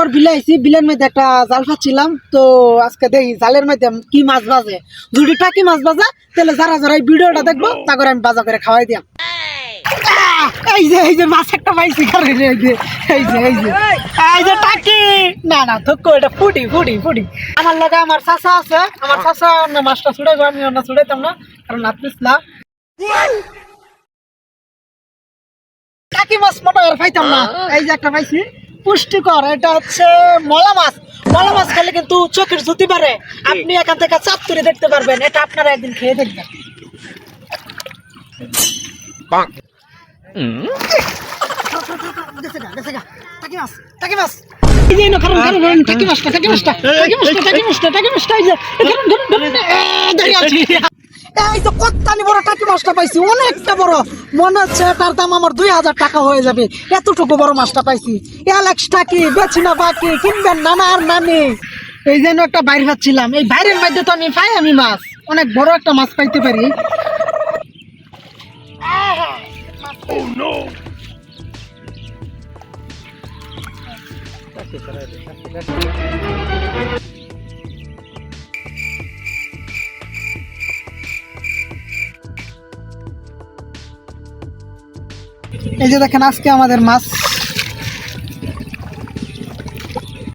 পর বিলে আইছি বিলের মধ্যে একটা জাল ফাচ্ছিলাম তো আজকে দেখি জালের মধ্যে কি মাছ বাজে? যদি টাকি মাছ বাজে? তাহলে যারা যারা এই ভিডিওটা দেখব তা করে আমি বাজা করে খাওয়াই দিয়াম। আহ! এই যে এই যে মাছ একটা পাইছি এই যে এই যে এই যে। এই যে টাকি। না না ধক্ক এটা ফুটি ফুটি ফুটি। আমার লাগে আমার চাচা আছে আমার না মাছটা আমি না ছুড়াইতাম না কারণ টাকি মাছ মোটা আর পাইতাম না। এই যে একটা পাইছি। পুষ্টিকর এটা হচ্ছে মলা মাছ মলা মাছ খেলে কিন্তু চোখের জ্যোতি পারে আপনি এখান থেকে চাপ তুলে দেখতে পারবেন এটা আপনারা একদিন খেয়ে দেখবেন মাছটা, মাছটা, মাছটা, মাছটা, টাকি মাছটা, এই তো কত্তানি বড় টাকি মাছটা পাইছি, অনেকটা বড়। মনে হচ্ছে তার দাম আমার দুই হাজার টাকা হয়ে যাবে। এতটুকু বড় মাছটা পাইছি। অ্যালেক্স টাকি বেছি না বাকি, কিনবেন নানা আর এই যেন একটা বাইরে পাচ্ছিলাম এই বাইরের মধ্যে তো আমি পাই আমি মাছ। অনেক বড় একটা মাছ পাইতে পারি। এই যে দেখেন আজকে আমাদের মাছ